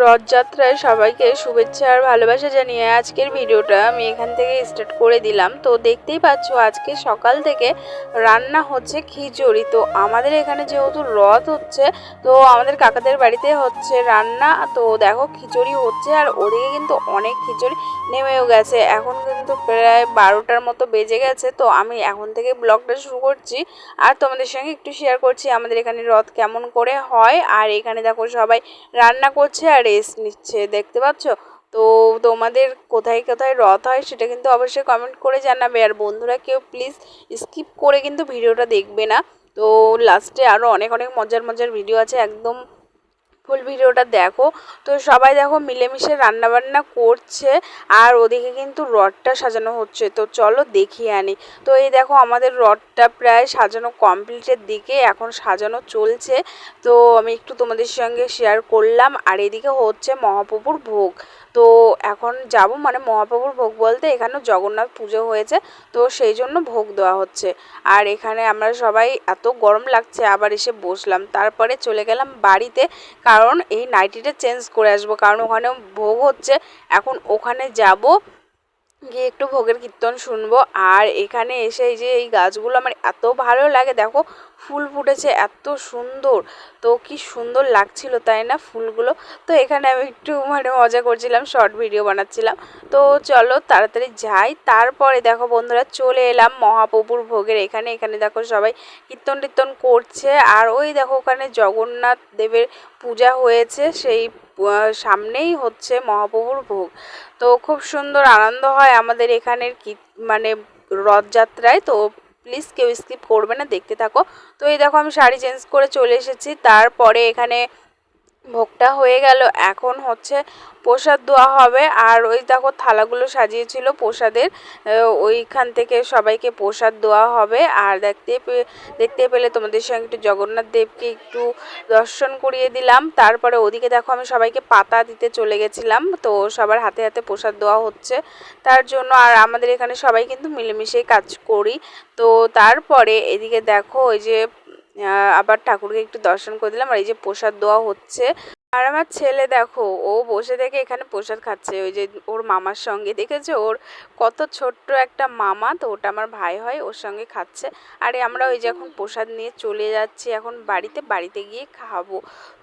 রথযাত্রায় সবাইকে শুভেচ্ছা আর ভালোবাসা জানিয়ে আজকের ভিডিওটা আমি এখান থেকে স্টার্ট করে দিলাম। তো দেখতেই পাচ্ছ আজকে সকাল থেকে রান্না হচ্ছে খিচুড়ি। তো আমাদের এখানে যেহেতু রথ হচ্ছে, তো আমাদের কাকাদের বাড়িতে হচ্ছে রান্না। তো দেখো খিচুড়ি হচ্ছে আর ওদিকে কিন্তু অনেক খিচুড়ি নেমেও গেছে। এখন কিন্তু প্রায় বারোটার মতো বেজে গেছে। তো আমি এখন থেকে ব্লগটা শুরু করছি আর তোমাদের সঙ্গে একটু শেয়ার করছি আমাদের এখানে রথ কেমন করে হয়। আর এখানে দেখো সবাই রান্না করছে রেস্ট নিচ্ছে, দেখতে পাচ্ছ? তো তোমাদের কোথায় কোথায় রথ হয় সেটা কিন্তু অবশ্যই কমেন্ট করে জানাবে। আর বন্ধুরা, কেউ প্লিজ স্কিপ করে কিন্তু ভিডিওটা দেখবে না। তো লাস্টে আরও অনেক অনেক মজার মজার ভিডিও আছে। একদম ফুল ভিডিওটা দেখো। তো সবাই দেখো মিলেমিশে রান্নাবান্না করছে, আর ওদিকে কিন্তু রডটা সাজানো হচ্ছে। তো চলো দেখিয়ে আনি। তো এই দেখো আমাদের রডটা প্রায় সাজানো কমপ্লিটের দিকে এখন সাজানো চলছে। তো আমি একটু তোমাদের সঙ্গে শেয়ার করলাম, আর এদিকে হচ্ছে মহাপ্রভুর ভোগ। তো এখন যাব মানে মহাপ্রভুর ভোগ বলতে এখানে জগন্নাথ পুজো হয়েছে, তো সেই জন্য ভোগ দেওয়া হচ্ছে। আর এখানে আমরা সবাই এত গরম লাগছে, আবার এসে বসলাম। তারপরে চলে গেলাম বাড়িতে, কারণ এই নাইটিটা চেঞ্জ করে আসব, কারণ ওখানে ভোগ হচ্ছে। এখন ওখানে যাব গিয়ে একটু ভোগের কীর্তন শুনব। আর এখানে এসে এই যে এই গাছগুলো আমার এত ভালো লাগে, দেখো ফুল ফুটেছে এত সুন্দর। তো কি সুন্দর লাগছিল তাই না ফুলগুলো? তো এখানে আমি একটু মানে মজা করছিলাম, শর্ট ভিডিও বানাচ্ছিলাম। তো চলো তাড়াতাড়ি যাই। তারপরে দেখো বন্ধুরা চলে এলাম মহাপ্রভুর ভোগের এখানে। এখানে দেখো সবাই কীর্তন টীর্তন করছে। আর ওই দেখো ওখানে জগন্নাথ দেবের পূজা হয়েছে, সেই সামনেই হচ্ছে মহাপ্রভুর ভোগ। তো খুব সুন্দর আনন্দ হয় আমাদের এখানের কি মানে রথযাত্রায়। তো প্লিজ কেউ স্কিপ করবে না, দেখতে থাকো। তো এই দেখো আমি শাড়ি চেঞ্জ করে চলে এসেছি। তারপরে এখানে ভোগটা হয়ে গেল। এখন হচ্ছে প্রসাদ দেওয়া হবে। আর ওই দেখো থালাগুলো সাজিয়েছিল প্রসাদের। ওইখান থেকে সবাইকে প্রসাদ দেওয়া হবে। আর দেখতে দেখতে পেলে তোমাদের সঙ্গে একটু জগন্নাথ দেবকে একটু দর্শন করিয়ে দিলাম। তারপরে ওদিকে দেখো আমি সবাইকে পাতা দিতে চলে গেছিলাম। তো সবার হাতে হাতে প্রসাদ দেওয়া হচ্ছে তার জন্য। আর আমাদের এখানে সবাই কিন্তু মিলেমিশেই কাজ করি। তো তারপরে এদিকে দেখো ওই যে আবার ঠাকুরকে একটু দর্শন করে দিলাম। আর এই যে প্রসাদ দেওয়া হচ্ছে আর আমার ছেলে দেখো, ও বসে থেকে এখানে প্রসাদ খাচ্ছে। ওই যে ওর মামার সঙ্গে, দেখেছ? ওর কত ছোট্ট একটা মামা, তো ওটা আমার ভাই হয়, ওর সঙ্গে খাচ্ছে। আরে আমরা ওই যে এখন প্রসাদ নিয়ে চলে যাচ্ছি, এখন বাড়িতে বাড়িতে গিয়ে খাব।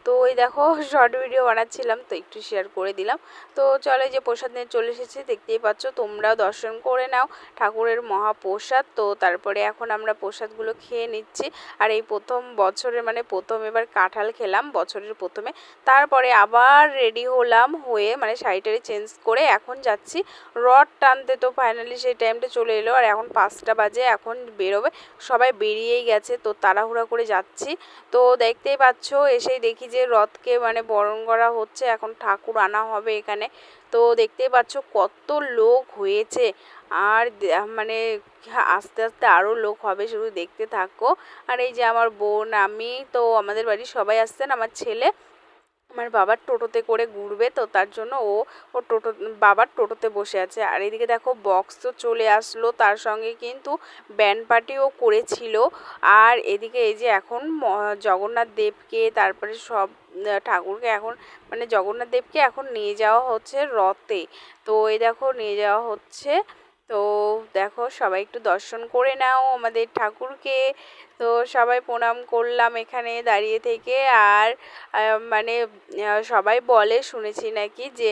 তো ওই দেখো শর্ট ভিডিও বানাচ্ছিলাম, তো একটু শেয়ার করে দিলাম। তো চলে যে প্রসাদ নিয়ে চলে এসেছি, দেখতেই পাচ্ছ, তোমরাও দর্শন করে নাও ঠাকুরের মহাপ্রসাদ তো তারপরে এখন আমরা প্রসাদগুলো খেয়ে নিচ্ছি। আর এই প্রথম বছরের মানে প্রথম এবার কাঁঠাল খেলাম, বছরের প্রথমে। তারপরে আবার রেডি হলাম হয়ে মানে শাড়িটারি চেঞ্জ করে এখন যাচ্ছি। রড টানতে তো ফাইনালি সেই টাইমটা চলে এলো, আর এখন পাঁচটা বাজে, এখন বেরোবে। সবাই বেরিয়েই গেছে, তো তাড়াহুড়া করে যাচ্ছি। তো দেখতেই পাচ্ছ, এসেই দেখি যে রথকে মানে বরণ করা হচ্ছে, এখন ঠাকুর আনা হবে এখানে। তো দেখতেই পাচ্ছ কত লোক হয়েছে। আর মানে আস্তে আস্তে আরও লোক হবে, শুধু দেখতে থাকো। আর এই যে আমার বোন, আমি, তো আমাদের বাড়ির সবাই আসছেন, আমার ছেলে। আমার বাবার টোটোতে করে ঘুরবে, তো তার জন্য ও ও টোটো, বাবার টোটোতে বসে আছে। আর এদিকে দেখো বক্স তো চলে আসলো, তার সঙ্গে কিন্তু ব্যান্ড পার্টিও করেছিল। আর এদিকে এই যে এখন জগন্নাথ দেবকে, তারপরে সব ঠাকুরকে এখন মানে জগন্নাথ দেবকে এখন নিয়ে যাওয়া হচ্ছে রথে। তো এই দেখো নিয়ে যাওয়া হচ্ছে। তো দেখো সবাই একটু দর্শন করে নাও আমাদের ঠাকুরকে। তো সবাই প্রণাম করলাম এখানে দাঁড়িয়ে থেকে আর মানে সবাই বলে শুনেছি নাকি যে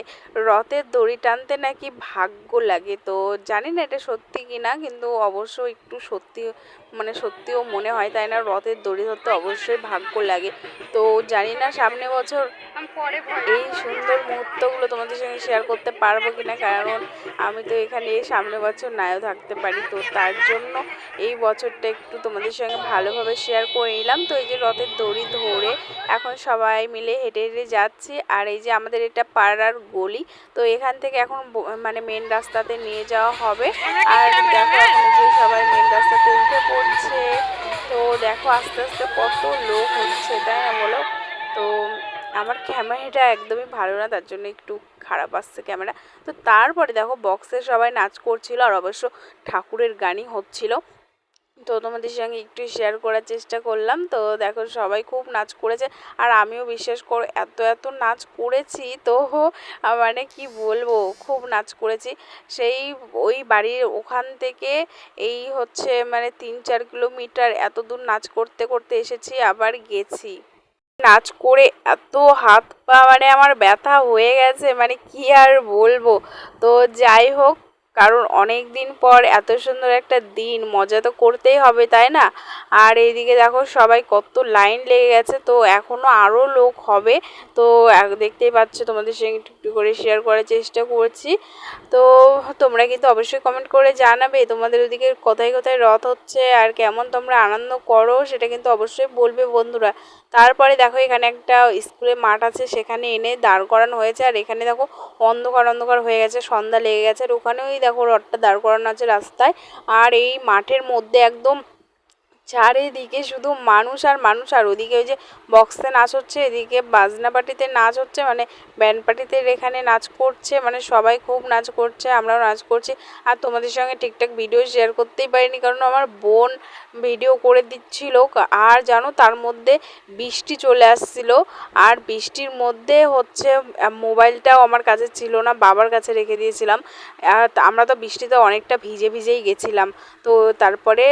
রথের দড়ি টানতে নাকি ভাগ্য লাগে। তো জানি না এটা সত্যি কি না কিন্তু অবশ্য একটু সত্যি মানে সত্যিও মনে হয়, তাই না? রথের দড়ি ধরতে অবশ্যই ভাগ্য লাগে। তো জানি না সামনে বছর এই সুন্দর মুহূর্তগুলো তোমাদের সঙ্গে শেয়ার করতে পারব কিনা, কারণ আমি তো এখানে সামনে বছর নাও থাকতে পারি। তো তার জন্য এই বছরটা একটু তোমাদের সঙ্গে ভালোভাবে শেয়ার করে নিলাম। তো এই যে রথের দড়ি ধরে এখন সবাই মিলে হেঁটে হেঁটে যাচ্ছি। আর এই যে আমাদের এটা পাড়ার গলি, তো এখান থেকে এখন মানে মেন রাস্তাতে নিয়ে যাওয়া হবে। আর দেখো এখন যে সবাই মেন রাস্তাতে উঠে পড়ছে। তো দেখো আস্তে আস্তে কত লোক হচ্ছে, তাই না বলো? তো আমার ক্যামেরাটা একদমই ভালো না, তার জন্য একটু খারাপ আসছে ক্যামেরা। তো তারপরে দেখো বক্সে সবাই নাচ করছিল, আর অবশ্য ঠাকুরের গানই হচ্ছিল। তো তোমাদের সঙ্গে একটু শেয়ার করার চেষ্টা করলাম। তো দেখো সবাই খুব নাচ করেছে আর আমিও বিশ্বাস করো, এত এত নাচ করেছি তো মানে কি বলব, খুব নাচ করেছি। সেই ওই বাড়ির ওখান থেকে এই হচ্ছে মানে তিন চার কিলোমিটার এত দূর নাচ করতে করতে এসেছি, আবার গেছি। নাচ করে এত হাত পা মানে আমার ব্যথা হয়ে গেছে মানে কি আর বলব। তো যাই হোক কারণ অনেক দিন পর এত সুন্দর একটা দিন, মজা তো করতেই হবে, তাই না? আর এইদিকে দেখো সবাই কত লাইন লেগে গেছে, তো এখনও আরও লোক হবে। তো দেখতেই পাচ্ছ তোমাদের সঙ্গে একটু একটু করে শেয়ার করার চেষ্টা করছি। তো তোমরা কিন্তু অবশ্যই কমেন্ট করে জানাবে, তোমাদের ওদিকে কোথায় কোথায় রথ হচ্ছে আর কেমন তোমরা আনন্দ করো, সেটা কিন্তু অবশ্যই বলবে বন্ধুরা। তারপরে দেখো এখানে একটা স্কুলে মাঠ আছে, সেখানে এনে দাঁড় করানো হয়েছে। আর এখানে দেখো অন্ধকার অন্ধকার হয়ে গেছে, সন্ধ্যা লেগে গেছে, আর ওখানেই দেখো রডটা দাঁড় করানো আছে রাস্তায়। আর এই মাঠের মধ্যে একদম চারিদিকে শুধু মানুষ আর মানুষ, আর ওদিকে ওই যে বক্সে নাচ হচ্ছে, এদিকে বাজনা পার্টিতে নাচ হচ্ছে মানে ব্যান্ড পার্টিতে এখানে নাচ করছে মানে সবাই খুব নাচ করছে, আমরাও নাচ করছি। আর তোমাদের সঙ্গে ঠিকঠাক ভিডিও শেয়ার করতেই পারিনি, কারণ আমার বোন ভিডিও করে দিচ্ছিল। আর জানো, তার মধ্যে বৃষ্টি চলে আসছিল। আর বৃষ্টির মধ্যে হচ্ছে মোবাইলটাও আমার কাছে ছিল না, বাবার কাছে রেখে দিয়েছিলাম। আমরা তো বৃষ্টিতে অনেকটা ভিজে ভিজেই গেছিলাম। তো তারপরে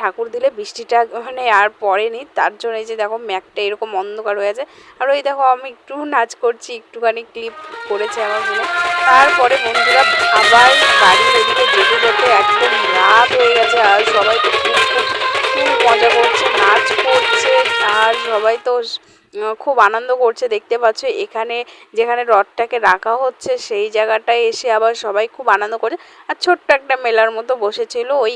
ঠাকুর দিলে বৃষ্টিটা মানে আর পড়েনি, তার জন্য এই যে দেখো ম্যাকটা এরকম অন্ধকার হয়ে আছে। আর ওই দেখো আমি একটু নাচ করছি, একটুখানি ক্লিপ করেছে আমার মনে। তারপরে বন্ধুরা আবার বাড়ির এদিকে যেতে যেতে একদম রাত হয়ে গেছে, আর সবাই তো খুব খুব মজা করছে, নাচ করছে, আর সবাই তো খুব আনন্দ করছে। দেখতে পাচ্ছ এখানে যেখানে রথটাকে রাখা হচ্ছে, সেই জায়গাটায় এসে আবার সবাই খুব আনন্দ করছে। আর ছোট্ট একটা মেলার মতো বসেছিল ওই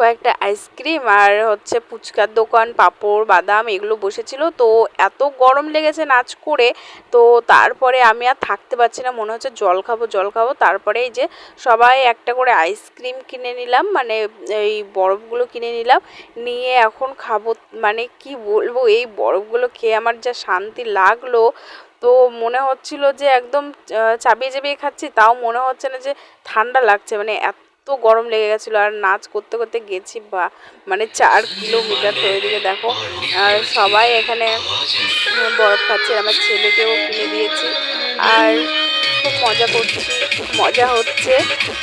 কয়েকটা আইসক্রিম আর হচ্ছে ফুচকার দোকান, পাঁপড়, বাদাম এগুলো বসেছিল। তো এত গরম লেগেছে নাচ করে, তো তারপরে আমি আর থাকতে পারছি না। মনে হচ্ছে জল খাব জল খাব। তারপরে এই যে সবাই একটা করে আইসক্রিম কিনে নিলাম মানে এই বরফগুলো কিনে নিলাম। নিয়ে এখন খাব মানে কি বলব, এই বরফগুলো খেয়ে আমার যা শান্তি লাগল। তো মনে হচ্ছিল যে একদম চাবিয়ে চাবিয়ে খাচ্ছি, তাও মনে হচ্ছে না যে ঠান্ডা লাগছে। মানে এত এত গরম লেগে গেছিল আর নাচ করতে করতে গেছি বা মানে চার কিলোমিটার তো ওইদিকে দেখো। আর সবাই এখানে বরফ খাচ্ছে, আমার ছেলেকেও কিনে দিয়েছি। আর খুব মজা করছি, খুব মজা হচ্ছে।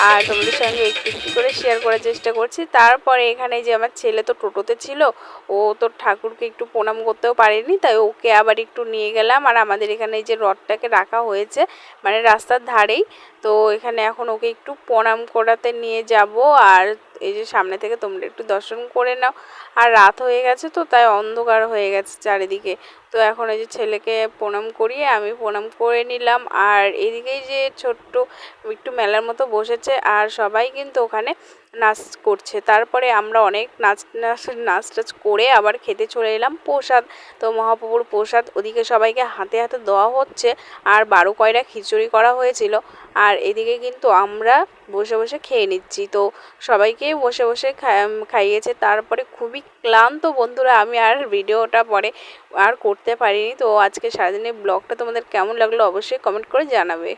আর তোমাদের সঙ্গে একটু একটু করে শেয়ার করার চেষ্টা করছি। তারপরে এখানে যে আমার ছেলে তো টোটোতে ছিল, ও তো ঠাকুরকে একটু প্রণাম করতেও পারেনি, তাই ওকে আবার একটু নিয়ে গেলাম। আর আমাদের এখানে যে রথটাকে রাখা হয়েছে মানে রাস্তার ধারেই, তো এখানে এখন ওকে একটু প্রণাম করাতে নিয়ে যাব। আর এই যে সামনে থেকে তোমরা একটু দর্শন করে নাও। আর রাত হয়ে গেছে তো, তাই অন্ধকার হয়ে গেছে চারিদিকে। তো এখন এই যে ছেলেকে প্রণাম করিয়ে আমি প্রণাম করে নিলাম। আর এদিকেই যে ছোট্ট একটু মেলার মতো বসেছে। আর সবাই কিন্তু ওখানে নাচ করছে। তারপরে আমরা অনেক নাচ নাচ নাচ টাচ করে আবার খেতে চলে এলাম প্রসাদ। তো মহাপ্রভুর প্রসাদ ওদিকে সবাইকে হাতে হাতে দেওয়া হচ্ছে। আর বারো কয়রা খিচুড়ি করা হয়েছিল। আর এদিকে কিন্তু আমরা বসে বসে খেয়ে নিচ্ছি। তো সবাইকেই বসে বসে খাইয়েছে। তারপরে খুবই ক্লান্ত বন্ধুরা, আমি আর ভিডিওটা পরে আর করতে পারিনি। তো আজকে সারাদিনের ব্লগটা তোমাদের কেমন লাগল অবশ্যই কমেন্ট করে জানাবে।